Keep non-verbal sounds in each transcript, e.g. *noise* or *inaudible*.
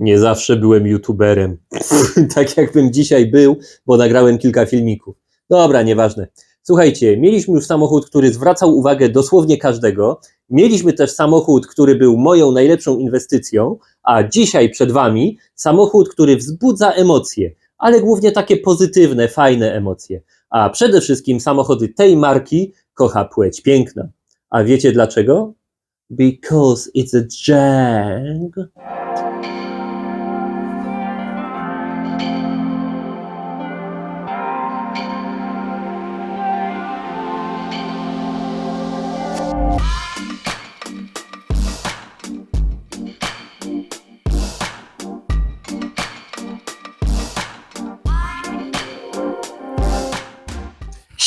Nie zawsze byłem youtuberem. *laughs* tak jakbym dzisiaj był, bo nagrałem kilka filmików. Dobra, nieważne. Słuchajcie, mieliśmy już samochód, który zwracał uwagę dosłownie każdego. Mieliśmy też samochód, który był moją najlepszą inwestycją, a dzisiaj przed Wami samochód, który wzbudza emocje, ale głównie takie pozytywne, fajne emocje. A przede wszystkim samochody tej marki kocha płeć piękna. A wiecie dlaczego? Because it's a Jag.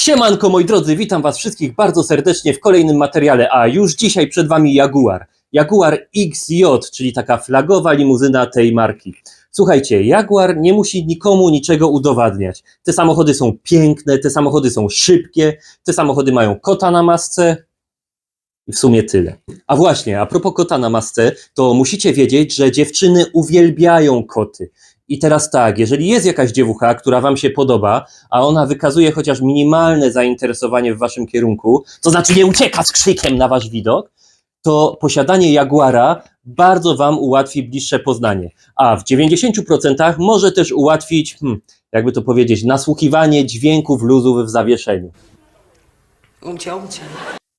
Siemanko moi drodzy, witam was wszystkich bardzo serdecznie w kolejnym materiale, a już dzisiaj przed wami Jaguar. Jaguar XJ, czyli taka flagowa limuzyna tej marki. Słuchajcie, Jaguar nie musi nikomu niczego udowadniać. Te samochody są piękne, te samochody są szybkie, te samochody mają kota na masce i w sumie tyle. A właśnie, a propos kota na masce, to musicie wiedzieć, że dziewczyny uwielbiają koty. I teraz tak, jeżeli jest jakaś dziewucha, która Wam się podoba, a ona wykazuje chociaż minimalne zainteresowanie w Waszym kierunku, to znaczy nie ucieka z krzykiem na Wasz widok, to posiadanie Jaguara bardzo Wam ułatwi bliższe poznanie. A w 90% może też ułatwić, hmm, jakby to powiedzieć, nasłuchiwanie dźwięków luzów w zawieszeniu. Umcia, umcia.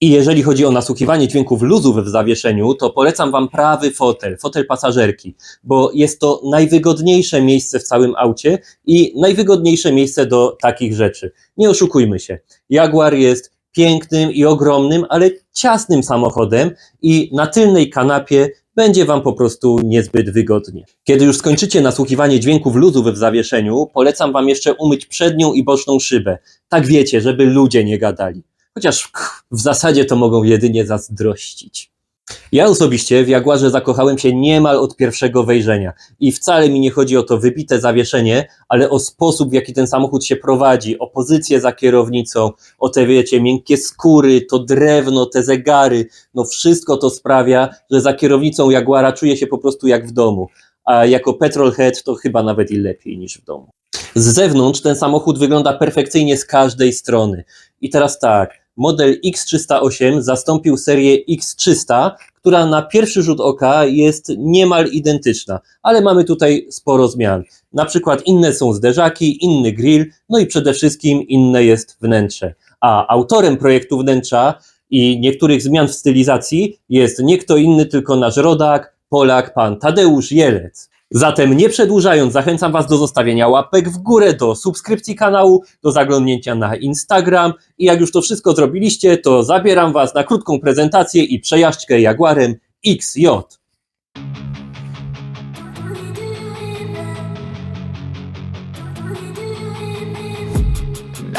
I jeżeli chodzi o nasłuchiwanie dźwięków luzów w zawieszeniu, to polecam Wam prawy fotel, fotel pasażerki, bo jest to najwygodniejsze miejsce w całym aucie i najwygodniejsze miejsce do takich rzeczy. Nie oszukujmy się. Jaguar jest pięknym i ogromnym, ale ciasnym samochodem i na tylnej kanapie będzie Wam po prostu niezbyt wygodnie. Kiedy już skończycie nasłuchiwanie dźwięków luzów w zawieszeniu, polecam Wam jeszcze umyć przednią i boczną szybę. Tak wiecie, żeby ludzie nie gadali. Chociaż w zasadzie to mogą jedynie zazdrościć. Ja osobiście w Jaguarze zakochałem się niemal od pierwszego wejrzenia i wcale mi nie chodzi o to wybite zawieszenie, ale o sposób w jaki ten samochód się prowadzi, o pozycję za kierownicą, o te wiecie, miękkie skóry, to drewno, te zegary, no wszystko to sprawia, że za kierownicą Jaguara czuję się po prostu jak w domu, a jako petrolhead to chyba nawet i lepiej niż w domu. Z zewnątrz ten samochód wygląda perfekcyjnie z każdej strony. I teraz tak, model X308 zastąpił serię X300, która na pierwszy rzut oka jest niemal identyczna, ale mamy tutaj sporo zmian. Na przykład inne są zderzaki, inny grill, no i przede wszystkim inne jest wnętrze. A autorem projektu wnętrza i niektórych zmian w stylizacji jest nie kto inny, tylko nasz rodak, Polak, pan Tadeusz Jelec. Zatem nie przedłużając, zachęcam Was do zostawienia łapek w górę, do subskrypcji kanału, do zaglądnięcia na Instagram i jak już to wszystko zrobiliście, to zabieram Was na krótką prezentację i przejażdżkę Jaguarem XJ.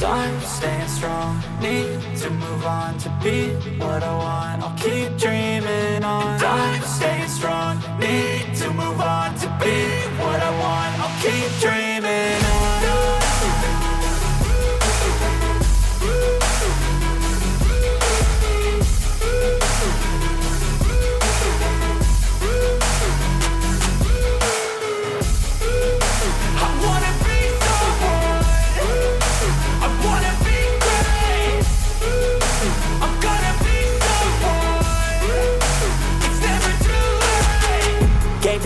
Time staying strong, need to move on to be what I want. I'll keep dreaming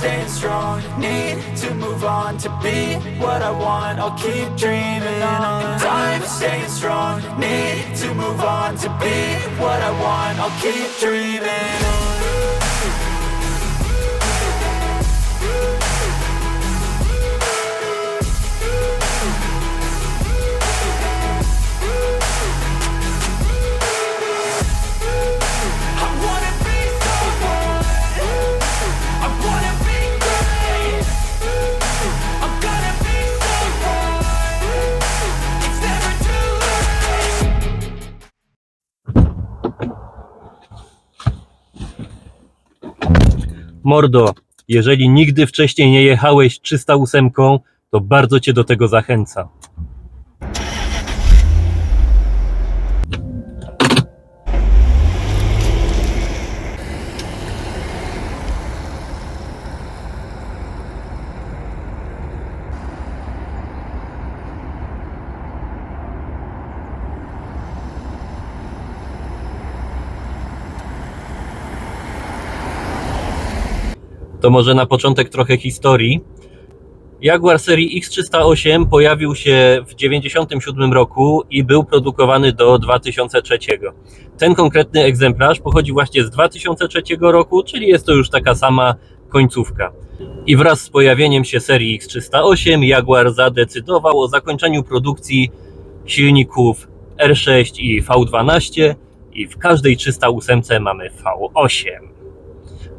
Staying strong. Need to move on to be what I want. I'll keep dreaming on. In time, staying strong. Need to move on to be what I want. I'll keep dreaming on. Mordo, jeżeli nigdy wcześniej nie jechałeś 308, to bardzo cię do tego zachęcam. To może na początek trochę historii. Jaguar serii X308 pojawił się w 1997 roku i był produkowany do 2003. Ten konkretny egzemplarz pochodzi właśnie z 2003 roku, czyli jest to już taka sama końcówka. I wraz z pojawieniem się serii X308 Jaguar zadecydował o zakończeniu produkcji silników R6 i V12 i w każdej 308 mamy V8.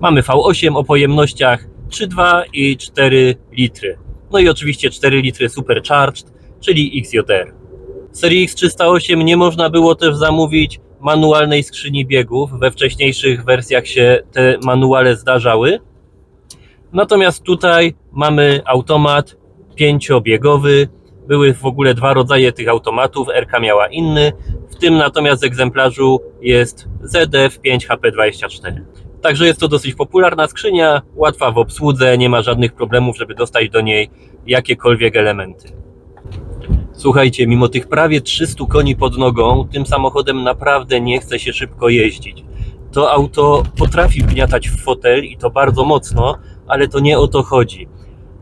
Mamy V8 o pojemnościach 3,2 i 4 litry. No i oczywiście 4 litry supercharged, czyli XJR. W serii X308 nie można było też zamówić manualnej skrzyni biegów. We wcześniejszych wersjach się te manuale zdarzały. Natomiast tutaj mamy automat pięciobiegowy. Były w ogóle dwa rodzaje tych automatów. RK miała inny. W tym natomiast egzemplarzu jest ZF 5HP24. Także jest to dosyć popularna skrzynia, łatwa w obsłudze, nie ma żadnych problemów, żeby dostać do niej jakiekolwiek elementy. Słuchajcie, mimo tych prawie 300 koni pod nogą, tym samochodem naprawdę nie chce się szybko jeździć. To auto potrafi wgniatać w fotel i to bardzo mocno, ale to nie o to chodzi.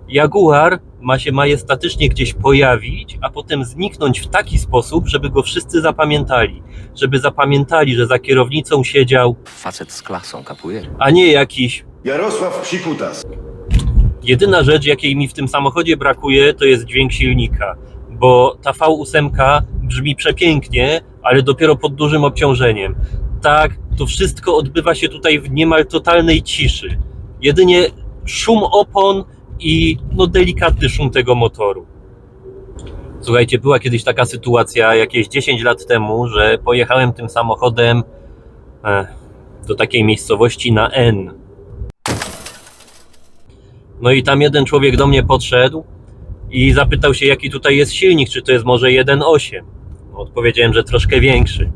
Jaguar ma się majestatycznie gdzieś pojawić, a potem zniknąć w taki sposób, żeby go wszyscy zapamiętali. Żeby zapamiętali, że za kierownicą siedział Facet z klasą, kapujesz? a nie jakiś. Jarosław Psikutas. Jedyna rzecz, jakiej mi w tym samochodzie brakuje, to jest dźwięk silnika, bo ta V8 brzmi przepięknie, ale dopiero pod dużym obciążeniem. Tak, to wszystko odbywa się tutaj w niemal totalnej ciszy. Jedynie szum opon i no delikatny szum tego motoru. Słuchajcie, była kiedyś taka sytuacja jakieś 10 lat temu, że pojechałem tym samochodem eh, do takiej miejscowości na N. No i tam jeden człowiek do mnie podszedł i zapytał się, jaki tutaj jest silnik, czy to jest może 1.8. No, Odpowiedziałem, że troszkę większy.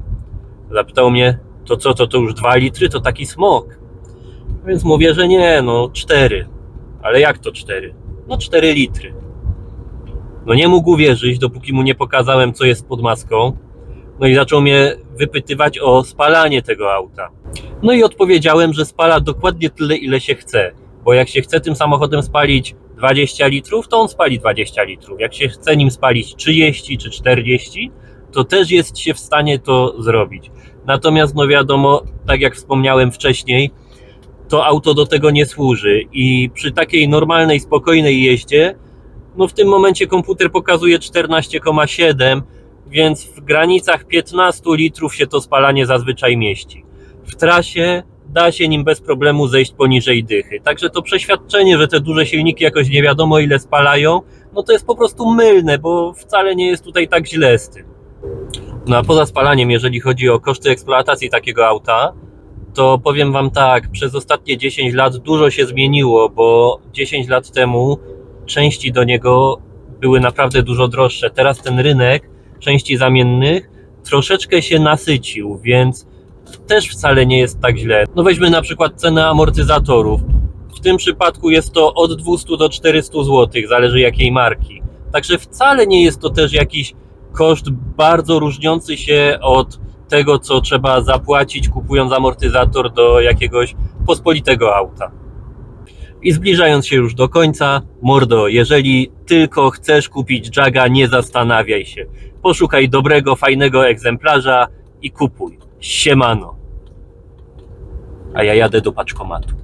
Zapytał mnie, to co, to, to już 2 litry, to taki smok. Więc mówię, że nie, no 4. Ale jak to 4? No 4 litry. No nie mógł uwierzyć, dopóki mu nie pokazałem, co jest pod maską. No i zaczął mnie wypytywać o spalanie tego auta. No i odpowiedziałem, że spala dokładnie tyle, ile się chce. Bo jak się chce tym samochodem spalić 20 litrów, to on spali 20 litrów. Jak się chce nim spalić 30 czy 40, to też jest się w stanie to zrobić. Natomiast, no wiadomo, tak jak wspomniałem wcześniej, to auto do tego nie służy i przy takiej normalnej, spokojnej jeździe, no w tym momencie komputer pokazuje 14,7, więc w granicach 15 litrów się to spalanie zazwyczaj mieści. W trasie da się nim bez problemu zejść poniżej dychy. Także to przeświadczenie, że te duże silniki jakoś nie wiadomo ile spalają, no to jest po prostu mylne, bo wcale nie jest tutaj tak źle z tym. No a poza spalaniem, jeżeli chodzi o koszty eksploatacji takiego auta, to powiem Wam tak, przez ostatnie 10 lat dużo się zmieniło, bo 10 lat temu części do niego były naprawdę dużo droższe. Teraz ten rynek części zamiennych troszeczkę się nasycił, więc też wcale nie jest tak źle. No weźmy na przykład cenę amortyzatorów. W tym przypadku jest to od 200 do 400 zł, zależy jakiej marki. Także wcale nie jest to też jakiś koszt bardzo różniący się od tego, co trzeba zapłacić kupując amortyzator do jakiegoś pospolitego auta. I zbliżając się już do końca, mordo, jeżeli tylko chcesz kupić Jaga, nie zastanawiaj się. Poszukaj dobrego, fajnego egzemplarza i kupuj. Siemano. A ja jadę do paczkomatu.